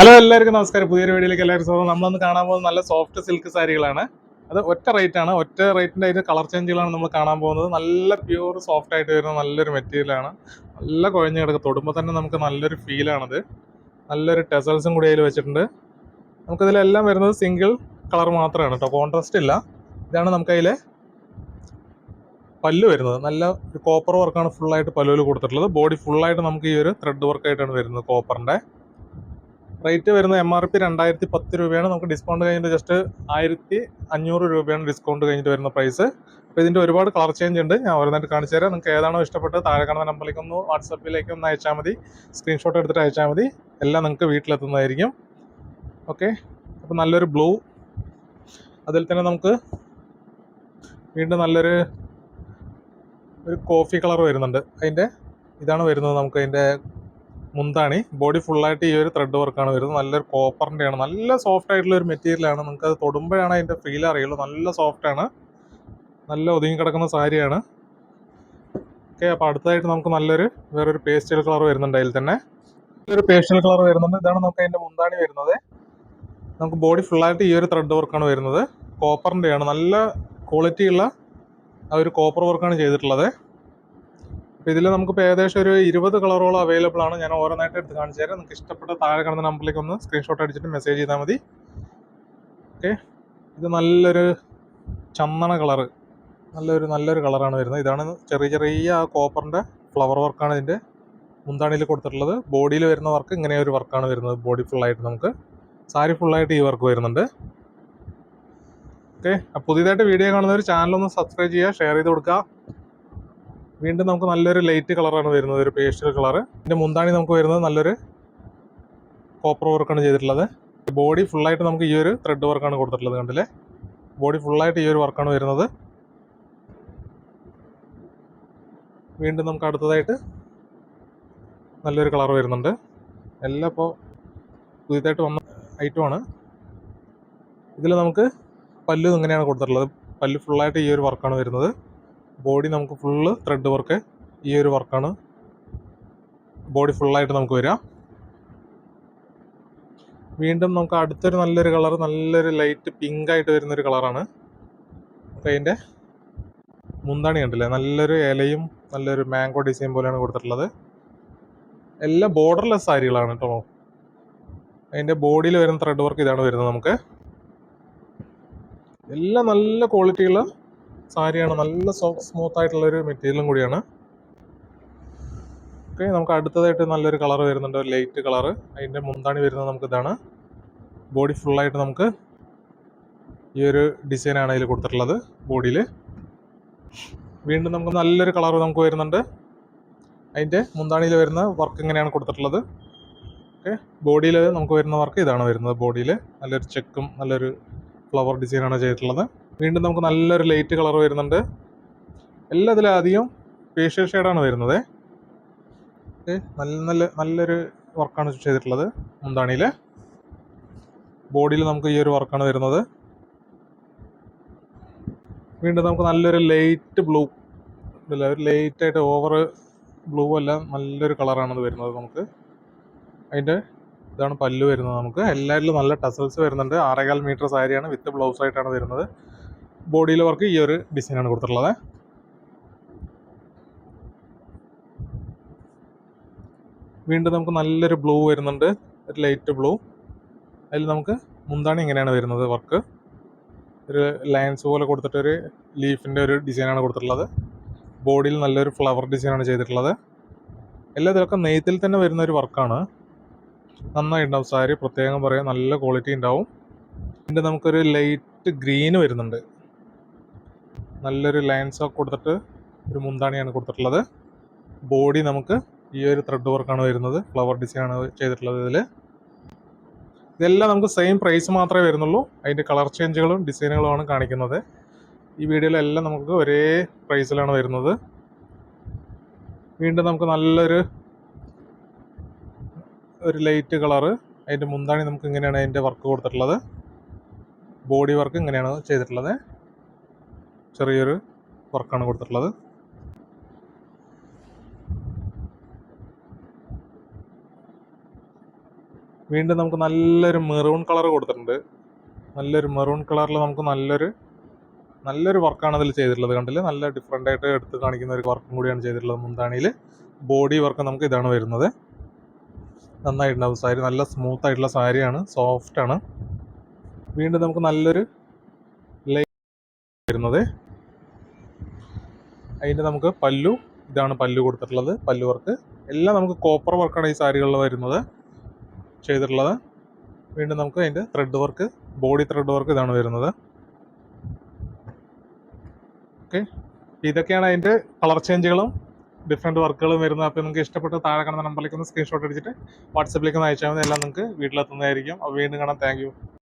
Hello എല്ലാവർക്കും നമസ്കാരം. പുതിയൊരു വീഡിയോയിലേക്ക് എല്ലാവർക്കും സ്വാഗതം. നമ്മളൊന്ന് കാണാൻ പോകുന്നത് നല്ല സോഫ്റ്റ് സിൽക്ക് സാരികളാണ്. അത് ഒറ്റ റേറ്റ് ആണ്. ഒറ്റ റേറ്റിന്റെ അതിന് കളർ ചേഞ്ചുകളാണ് നമ്മൾ കാണാൻ പോകുന്നത്. നല്ല പ്യൂർ സോഫ്റ്റ് ആയിട്ട് വരുന്ന നല്ലൊരു മെറ്റീരിയലാണ് നല്ല കുഴഞ്ഞ് കിടക്കുക തൊടുമ്പോൾ തന്നെ നമുക്ക് നല്ലൊരു ഫീലാണത് നല്ലൊരു ടെസൽസും കൂടി അതിൽ വെച്ചിട്ടുണ്ട്. നമുക്കിതിലെല്ലാം വരുന്നത് സിംഗിൾ കളർ മാത്രമാണ് കേട്ടോ കോൺട്രാസ്റ്റ് ഇല്ല. ഇതാണ് നമുക്കതിൽ പല്ല് വരുന്നത്. നല്ല കോപ്പർ വർക്കാണ് ഫുള്ളായിട്ട് പല്ലുവിൽ കൊടുത്തിട്ടുള്ളത്. ബോഡി ഫുള്ളായിട്ട് നമുക്ക് ഈ ഒരു ത്രെഡ് വർക്കായിട്ടാണ് വരുന്നത് കോപ്പറിന്റെ റേറ്റ് വരുന്നത് എം ആർ പി രണ്ടായിരത്തി പത്ത് രൂപയാണ്. നമുക്ക് ഡിസ്കൗണ്ട് കഴിഞ്ഞിട്ട് ജസ്റ്റ് ആയിരത്തി അഞ്ഞൂറ് രൂപയാണ് ഡിസ്കൗണ്ട് കഴിഞ്ഞിട്ട് വരുന്ന പ്രൈസ് അപ്പോൾ ഇതിന്റെ ഒരുപാട് കളർ ചേഞ്ച് ഉണ്ട്. ഞാൻ ഓരോന്നായിട്ട് കാണിച്ചു തരാം. നിങ്ങൾക്ക് ഏതാണോ ഇഷ്ടപ്പെട്ടത് താഴെ കാണുന്ന നമ്പറിലേക്ക് ഒന്ന് വാട്സപ്പിലേക്ക് ഒന്ന് അയച്ചാൽ മതി. സ്ക്രീൻഷോട്ട് എടുത്തിട്ട് അയച്ചാൽ മതി. എല്ലാം നിങ്ങൾക്ക് വീട്ടിലെത്തുന്നതായിരിക്കും. ഓക്കെ അപ്പോൾ നല്ലൊരു ബ്ലൂ അതിൽ തന്നെ നമുക്ക് വീണ്ടും നല്ലൊരു ഒരു കോഫി കളർ വരുന്നുണ്ട്. അതിന്റെ ഇതാണ് വരുന്നത് നമുക്ക് അതിന്റെ മുന്താണി. ബോഡി ഫുള്ളായിട്ട് ഈ ഒരു ത്രെഡ് വർക്കാണ് വരുന്നത്. നല്ലൊരു കോപ്പറിന്റെ ആണ് നല്ല സോഫ്റ്റ് ആയിട്ടുള്ള ഒരു മെറ്റീരിയലാണ് നിങ്ങൾക്ക് അത് തൊടുമ്പോഴാണ് അതിന്റെ ഫീൽ അറിയുള്ളൂ. നല്ല സോഫ്റ്റ് ആണ്. നല്ല ഒതുങ്ങി കിടക്കുന്ന സാരിയാണ്. ഓക്കെ അപ്പോൾ അടുത്തതായിട്ട് നമുക്ക് നല്ലൊരു വേറൊരു പേസ്റ്റൽ കളർ വരുന്നുണ്ട് അതിൽ തന്നെ. ഒരു പേസ്റ്റൽ കളർ വരുന്നുണ്ട്. ഇതാണ് നമുക്ക് അതിന്റെ മുന്താണി വരുന്നത്. നമുക്ക് ബോഡി ഫുള്ളായിട്ട് ഈ ഒരു ത്രെഡ് വർക്കാണ് വരുന്നത്. കോപ്പറിന്റെ ആണ് നല്ല ക്വാളിറ്റിയുള്ള ആ ഒരു കോപ്പർ വർക്കാണ് ചെയ്തിട്ടുള്ളത്. അപ്പോൾ ഇതിൽ നമുക്കിപ്പോൾ ഏകദേശം ഒരു ഇരുപത് കളറോളം അവൈലബിൾ ആണ്. ഞാൻ ഓരോന്നായിട്ട് എടുത്ത് കാണിച്ചു തരാം. നിങ്ങൾക്ക് ഇഷ്ടപ്പെട്ട താഴെ കാണുന്ന നമ്പറിലേക്ക് ഒന്ന് സ്ക്രീൻഷോട്ട് അടിച്ചിട്ട് മെസ്സേജ് ചെയ്താൽ മതി. ഓക്കെ ഇത് നല്ലൊരു ചന്ദന കളറ്. നല്ലൊരു നല്ലൊരു കളറാണ് വരുന്നത്. ഇതാണ് ചെറിയ ചെറിയ ആ കോപ്പറിന്റെ ഫ്ലവർ വർക്കാണ് ഇതിന്റെ മുന്താണിയിൽ കൊടുത്തിട്ടുള്ളത്. ബോഡിയിൽ വരുന്ന വർക്ക് ഇങ്ങനെ ഒരു വർക്കാണ് വരുന്നത്. ബോഡി ഫുള്ളായിട്ട് നമുക്ക്. സാരി ഫുള്ളായിട്ട് ഈ വർക്ക് വരുന്നുണ്ട്. ഓക്കെ പുതിയതായിട്ട് വീഡിയോ കാണുന്നവർ ചാനലൊന്ന് സബ്സ്ക്രൈബ് ചെയ്യുക ഷെയർ ചെയ്ത് കൊടുക്കുക. വീണ്ടും നമുക്ക് നല്ലൊരു ലൈറ്റ് കളറാണ് വരുന്നത് ഒരു പേസ്റ്റൽ കളർ ഇതിന്റെ മുന്താണി നമുക്ക് വരുന്നത് നല്ലൊരു കോപ്പർ വർക്കാണ് ചെയ്തിട്ടുള്ളത്. ബോഡി ഫുള്ളായിട്ട് നമുക്ക് ഈ ഒരു ത്രെഡ് വർക്കാണ് കൊടുത്തിട്ടുള്ളത് കണ്ടില്ലേ? ബോഡി ഫുള്ളായിട്ട് ഈ ഒരു വർക്കാണ് വരുന്നത്. വീണ്ടും നമുക്ക് അടുത്തതായിട്ട് നല്ലൊരു കളർ വരുന്നുണ്ട്. എല്ലാം ഇപ്പോൾ പുതിയതായിട്ട് വന്ന ഐറ്റമാണ് ഇതിൽ നമുക്ക് പല്ലും ഇങ്ങനെയാണ് കൊടുത്തിട്ടുള്ളത്. പല്ല് ഫുള്ളായിട്ട് ഈ ഒരു വർക്കാണ് വരുന്നത്. ബോഡി നമുക്ക് ഫുള്ള് ത്രെഡ് വർക്ക് ഈ ഒരു വർക്കാണ് ബോഡി ഫുള്ളായിട്ട് നമുക്ക് വരിക വീണ്ടും നമുക്ക് അടുത്തൊരു നല്ലൊരു കളർ നല്ലൊരു ലൈറ്റ് പിങ്ക് ആയിട്ട് വരുന്ന ഒരു കളറാണ് അപ്പോൾ അതിന്റെ മുന്താണി കണ്ടില്ലേ? നല്ലൊരു ഇലയും നല്ലൊരു മാംഗോ ഡിസൈൻ പോലെയാണ് കൊടുത്തിട്ടുള്ളത്. എല്ലാം ബോർഡർലെസ് സാരികളാണ് കേട്ടോ. അതിന്റെ ബോഡിയിൽ വരുന്ന ത്രെഡ് വർക്ക് ഇതാണ് വരുന്നത് നമുക്ക്. എല്ലാം നല്ല ക്വാളിറ്റിയുള്ള സാരിയാണ് നല്ല സോഫ്റ്റ് സ്മൂത്ത് ആയിട്ടുള്ള ഒരു മെറ്റീരിയലും കൂടിയാണ്. ഓക്കെ നമുക്ക് അടുത്തതായിട്ട് നല്ലൊരു കളർ വരുന്നുണ്ട് ഒരു ലൈറ്റ് കളർ അതിന്റെ മുന്താണി വരുന്നത് നമുക്ക് ഇതാണ്. ബോഡി ഫുള്ളായിട്ട് നമുക്ക് ഈ ഒരു ഡിസൈനാണ് അതിൽ കൊടുത്തിട്ടുള്ളത് ബോഡിയിൽ വീണ്ടും നമുക്ക് നല്ലൊരു കളർ നമുക്ക് വരുന്നുണ്ട്. അതിന്റെ മുന്താണിയിൽ വരുന്ന വർക്ക് ഇങ്ങനെയാണ് കൊടുത്തിട്ടുള്ളത്. ഓക്കെ ബോഡിയിൽ നമുക്ക് വരുന്ന വർക്ക് ഇതാണ് വരുന്നത് ബോഡിയിൽ നല്ലൊരു ചെക്കും നല്ലൊരു ഫ്ലവർ ഡിസൈനാണ് ചെയ്തിട്ടുള്ളത്. വീണ്ടും നമുക്ക് നല്ലൊരു ലൈറ്റ് കളർ വരുന്നുണ്ട്. എല്ലാം ഇതിലും അധികം ഫേഷ്യൽ ഷെയ്ഡാണ് വരുന്നത്. നല്ല നല്ല നല്ലൊരു വർക്കാണ് ചെയ്തിട്ടുള്ളത് മുന്താണിയിൽ ബോഡിയിൽ നമുക്ക് ഈ ഒരു വർക്കാണ് വരുന്നത്. വീണ്ടും നമുക്ക് നല്ലൊരു ലൈറ്റ് ബ്ലൂ ഇല്ല ഒരു ലൈറ്റായിട്ട് ഓവർ ബ്ലൂ അല്ല നല്ലൊരു കളറാണ് ഇത് വരുന്നത് നമുക്ക്. അതിന്റെ ഇതാണ് പല്ല് വരുന്നത് നമുക്ക്. എല്ലാവരിലും നല്ല ടസൽസ് വരുന്നുണ്ട്. ആറേകാൽ മീറ്റർ സാരിയാണ് വിത്ത് ബ്ലൗസ് ആയിട്ടാണ് വരുന്നത്. ബോഡിയിലെ വർക്ക് ഈ ഒരു ഡിസൈനാണ് കൊടുത്തിട്ടുള്ളത്. വീണ്ടും നമുക്ക് നല്ലൊരു ബ്ലൂ വരുന്നുണ്ട്. ഒരു ലൈറ്റ് ബ്ലൂ അതിൽ നമുക്ക് മുന്താണി ഇങ്ങനെയാണ് വരുന്നത് വർക്ക്. ഒരു ലൈൻസ് പോലെ കൊടുത്തിട്ടൊരു ലീഫിന്റെ ഒരു ഡിസൈനാണ് കൊടുത്തിട്ടുള്ളത്. ബോഡിയിൽ നല്ലൊരു ഫ്ലവർ ഡിസൈനാണ് ചെയ്തിട്ടുള്ളത്. എല്ലാ ഇതിലൊക്കെ നെയ്ത്തിൽ തന്നെ വരുന്ന ഒരു വർക്കാണ്. നന്നായിട്ടുണ്ടാവും സാരി. പ്രത്യേകം പറയാം നല്ല ക്വാളിറ്റി ഉണ്ടാവും. പിന്നെ നമുക്കൊരു ലൈറ്റ് ഗ്രീന് വരുന്നുണ്ട്. നല്ലൊരു ലൈൻസ് ഒക്കെ കൊടുത്തിട്ട് ഒരു മുന്താണിയാണ് കൊടുത്തിട്ടുള്ളത്. ബോഡി നമുക്ക് ഈ ഒരു ത്രെഡ് വർക്കാണ് വരുന്നത്. ഫ്ലവർ ഡിസൈൻ ആണ് ചെയ്തിട്ടുള്ളത് ഇതിൽ ഇതെല്ലാം നമുക്ക് സെയിം പ്രൈസ് മാത്രമേ വരുന്നുള്ളൂ. അതിന്റെ കളർ ചേഞ്ചുകളും ഡിസൈനുകളുമാണ് കാണിക്കുന്നത്. ഈ വീഡിയോയിലെല്ലാം നമുക്ക് ഒരേ പ്രൈസിലാണ് വരുന്നത്. വീണ്ടും നമുക്ക് നല്ലൊരു ഒരു ലൈറ്റ് കളറ് അതിന്റെ മുന്താണി നമുക്ക് ഇങ്ങനെയാണ് അതിന്റെ വർക്ക് കൊടുത്തിട്ടുള്ളത്. ബോഡി വർക്ക് ഇങ്ങനെയാണ് ചെയ്തിട്ടുള്ളത്. ചെറിയൊരു വർക്കാണ് കൊടുത്തിട്ടുള്ളത്. വീണ്ടും നമുക്ക് നല്ലൊരു മെറൂൺ കളർ കൊടുത്തിട്ടുണ്ട്. നല്ലൊരു മെറൂൺ കളറിൽ നമുക്ക് നല്ലൊരു നല്ലൊരു വർക്കാണ് അതിൽ ചെയ്തിട്ടുള്ളത് കണ്ടില്ലേ? നല്ല ഡിഫറെന്റ് ആയിട്ട് എടുത്ത് കാണിക്കുന്ന ഒരു വർക്കും കൂടിയാണ് ചെയ്തിട്ടുള്ളത് മുന്താണിയിൽ. ബോഡി വർക്ക് നമുക്ക് ഇതാണ് വരുന്നത്. നന്നായിട്ടുണ്ടാവും സാരി നല്ല സ്മൂത്ത് ആയിട്ടുള്ള സാരിയാണ്. സോഫ്റ്റാണ് വീണ്ടും നമുക്ക് നല്ലൊരു വരുന്നത് അതിന്റെ നമുക്ക് പല്ലു ഇതാണ് പല്ലു കൊടുത്തിട്ടുള്ളത് പല്ലു വർക്ക് എല്ലാം നമുക്ക് കോപ്പർ വർക്കാണ് ഈ സാരികളിൽ വരുന്നത് ചെയ്തിട്ടുള്ളത്. വീണ്ടും നമുക്ക് അതിന്റെ thread work body thread work ഇതാണ് വരുന്നത്. ഓക്കെ ഇതൊക്കെയാണ് അതിന്റെ കളർ ചേഞ്ചുകളും ഡിഫറെന്റ് വർക്കുകളും വരുന്നത്. അപ്പോൾ നിങ്ങൾക്ക് ഇഷ്ടപ്പെട്ട താഴെ കാണുന്ന നമ്പറിലേക്ക് ഒന്ന് സ്ക്രീൻഷോട്ട് അടിച്ചിട്ട് വാട്സപ്പിലേക്ക് ഒന്ന് അയച്ചാൽ മതി. എല്ലാം നിങ്ങൾക്ക് വീട്ടിലെത്തുന്നതായിരിക്കും. അപ്പോൾ വീണ്ടും കാണാം. താങ്ക്